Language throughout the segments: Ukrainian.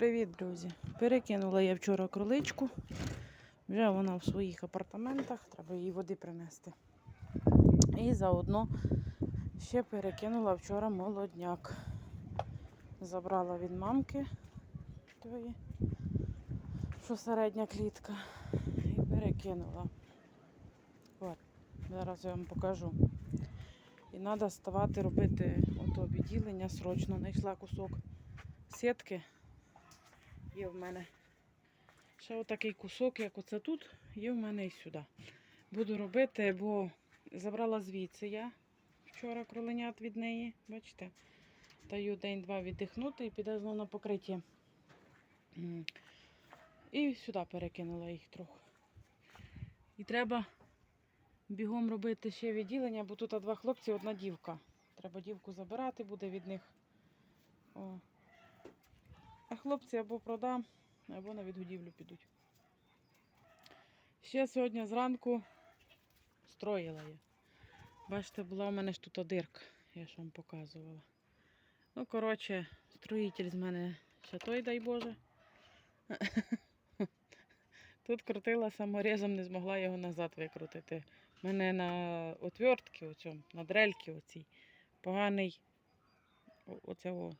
Привіт, друзі! Перекинула я вчора кроличку. Вже вона в своїх апартаментах, треба їй води принести. І заодно ще перекинула вчора молодняк. Забрала від мамки тої, що середня клітка, і перекинула. От, зараз я вам покажу. І треба ставати робити ото відділення срочно. Знайшла кусок сітки. Є в мене ще отакий кусок, як оце тут, є в мене і сюди. Буду робити, бо забрала звідси я вчора кроленят від неї. Бачите? Даю день-два віддихнути і піде знову на покриття. І сюди перекинула їх трохи. І треба бігом робити ще відділення, бо тут два хлопці, одна дівка. Треба дівку забирати буде від них. О. А хлопці або продам, або на відгодівлю підуть. Ще сьогодні зранку строїла я. Бачите, була у мене ж тут дирка, я ж вам показувала. Ну, коротше, строїтель з мене ще той, дай Боже. Тут крутила саморізом, не змогла його назад викрутити. У мене на отвертки, на дрельки оцій, поганий о- оце о,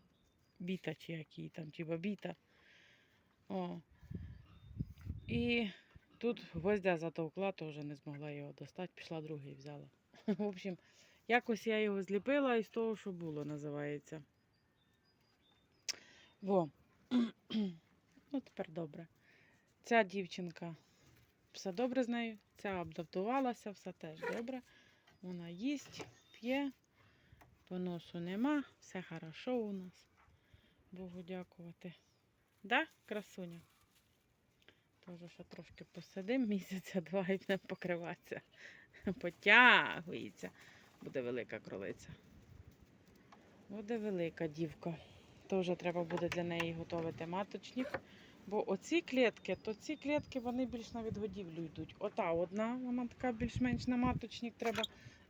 біта чи який там, чи бабіта. О. І тут гвоздя затовкла, то вже не змогла його достати, пішла другий взяла. В общем, якось я його зліпила із того, що було, називається. Во. ну, тепер добре. Ця дівчинка, все добре з нею, ця адаптувалася, все теж добре. Вона їсть, п'є, поносу нема, все хорошо у нас. Богу дякувати. Да, красуня? Тоже ще трошки посидим, місяця два і будемо покриватися. Потягується. Буде велика кролиця. Буде велика дівка. Теж треба буде для неї готувати маточник. Бо оці клітки, то ці клітки вони більш на відгодівлю йдуть. Ота одна, вона така більш-менш на маточник. Треба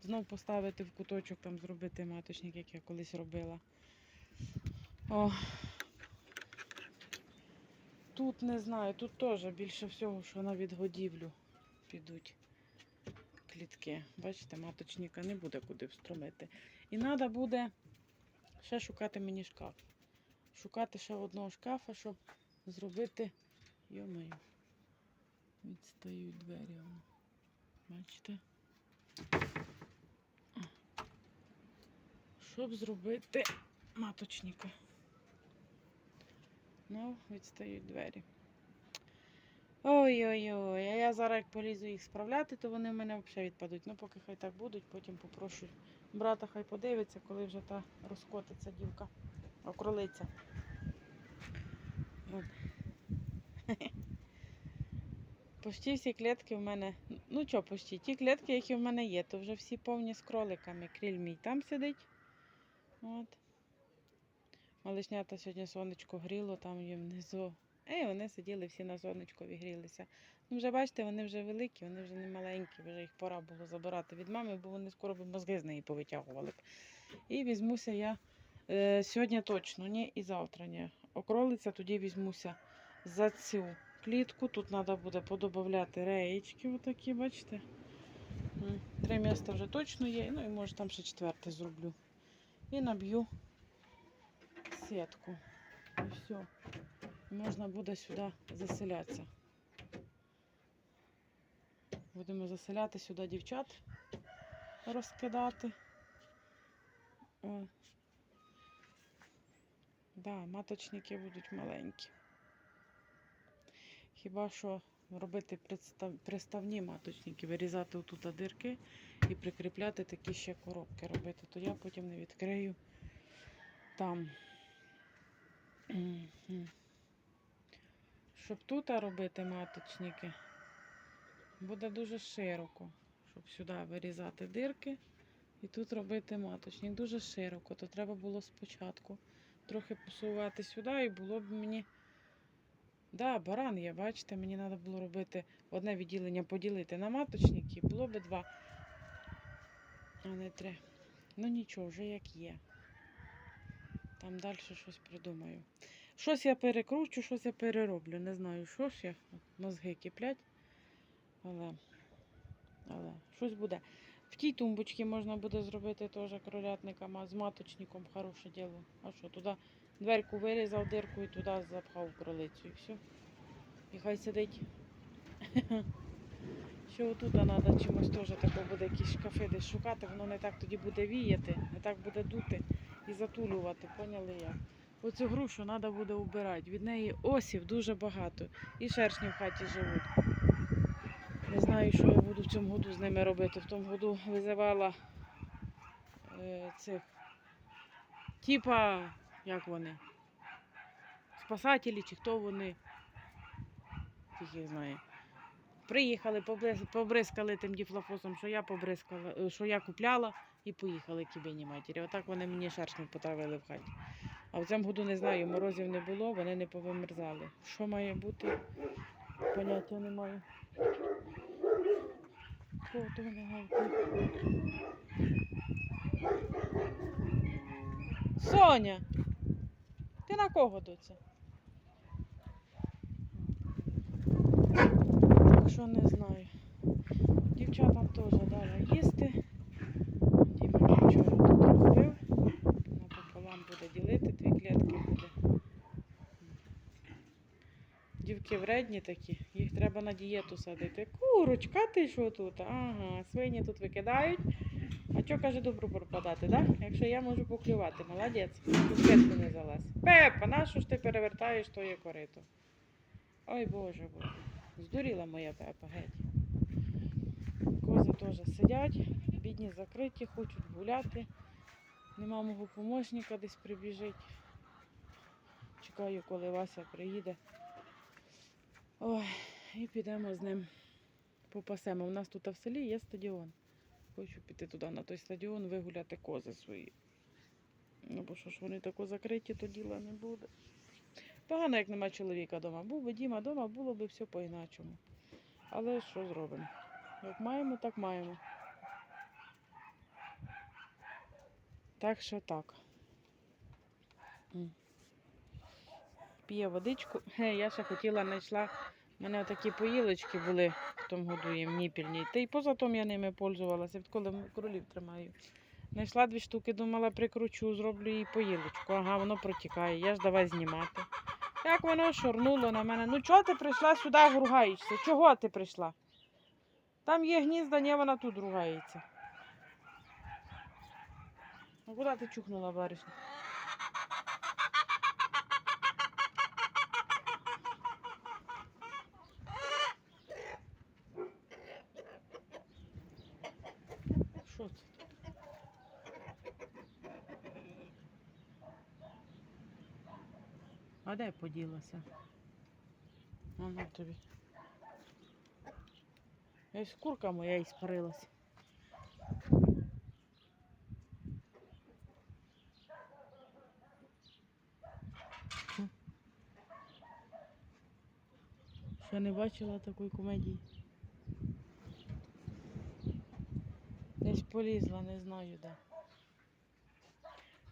знов поставити в куточок, там зробити маточник, як я колись робила. О. Тут не знаю, тут теж більше всього, що на відгодівлю підуть клітки. Бачите, маточника не буде куди встромити. І треба буде ще шукати мені шкаф. Шукати ще одного шкафа, щоб зробити. Йомаю. Відстають двері. Бачите? Щоб зробити маточника. Ну, відстають двері. Ой-ой-ой, а я зараз як полізу їх справляти, то вони в мене взагалі відпадуть. Ну, поки хай так будуть, потім попрошу брата, хай подивиться, коли вже та розкотиться дівка, окролиться. От. Почти всі клітки в мене. Ну що, почти, ті клітки, які в мене є, то вже всі повні з кроликами. Кріль мій там сидить. От. Малишнята сьогодні сонечко гріло, там їм внизу. Ей, вони сиділи всі на сонечку грілися. Ну, вже бачите, вони вже великі, вони вже не маленькі, вже їх пора було забирати від мами, бо вони скоро б мозги з неї повитягували. б. І візьмуся я е, сьогодні точно, ні, і завтра ні. Окролиться, тоді візьмуся за цю клітку. Тут треба буде подобавляти реєчки, отакі, бачите. Три міста вже точно є, ну і може там ще четверте зроблю. І наб'ю сітку. І все. Можна буде сюди заселятися. Будемо заселяти сюди дівчат, розкидати. О. Да, маточники будуть маленькі. Хіба що робити приставні маточники, вирізати отут дирки і прикріпляти такі ще коробки робити, то я потім не відкрию там. Щоб тут робити маточники, буде дуже широко, щоб сюди вирізати дирки і тут робити маточник. Дуже широко, то треба було спочатку трохи посувати сюди, і було б мені. Да, баран є, бачите, мені треба було робити одне відділення поділити на маточники, було б два, а не три. Ну нічого, вже як є. Там далі щось придумаю. Щось я перекручу, щось я перероблю. Не знаю, що ж я. Мозги киплять. Але, але щось буде. В тій тумбочці можна буде зробити теж кролятником, а з маточником хороше діло. А що, туди дверку вирізав дирку і туди запхав кролицю і все. І хай сидить. Що отут треба чимось теж тако буде якісь шкафи десь шукати, воно не так тоді буде віяти, не так буде дути і затулювати, поняли як? Оцю грушу треба буде убирати. Від неї осів дуже багато. І шершні в хаті живуть. Не знаю, що я буду в цьому году з ними робити. В тому году визивала е, цих, типа, як вони, спасателі чи хто вони. Тих їх знає. Приїхали, побризкали тим діфлофосом, що я побризкала, е, що я купляла, і поїхали к кібіні матері. Отак вони мені шершні потравили в хаті. А в цьому году не знаю, морозів не було, вони не повимерзали. Що має бути? Поняття не маю. Що то вони гавкають? Соня! Ти на кого доця? Так що не знаю. Дівчатам теж дала їсти. Діма вчора тут розбив. Напополам буде ділити, дві клітки буде. Дівки вредні такі, їх треба на дієту садити. Курочка, ти що тут? Ага, свині тут викидають. А що каже, добру пропадати, да? Якщо я можу поклювати, молодець. Тут не залез. Пепа, на що ж ти перевертаєш твоє корито? Ой Боже Боже. Здуріла моя пепа геть. Кози теж сидять, бідні закриті, хочуть гуляти. Нема мого помощника десь прибіжить. Чекаю, коли Вася приїде. Ой, і підемо з ним попасемо. У нас тут в селі є стадіон. Хочу піти туди на той стадіон, вигуляти кози свої. Ну, бо що ж вони тако закриті, то діла не буде. Погано, як нема чоловіка вдома. Був би Діма вдома, було б все по-іначому. Але що зробимо? Як маємо, так маємо. Так що так. П'є водичку. Я ще хотіла знайшла. У мене такі поїлочки були в тому году їм ніпільні. Та й поза том я ними пользувалася, відколи кролів тримаю. Знайшла дві штуки, думала, прикручу, зроблю їй поїлочку. Ага, воно протікає. Я ж давай знімати. Як воно шурнуло на мене. Ну чого ти прийшла сюди, ругаєшся? Чого ти прийшла? Там є гнізда, ні, вона тут ругається. Ну куди ти чухнула, баришня? Що це? А де поділася? Ага тобі. Ось курка моя і спарилась. Хм. Ще не бачила такої комедії. Десь полізла, не знаю де.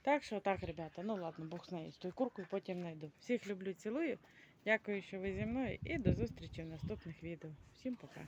Так що так, ребята, ну ладно, Бог знає, з тою куркою потім знайду. Всіх люблю, цілую. Дякую, що ви зі мною і до зустрічі в наступних відео. Всім пока.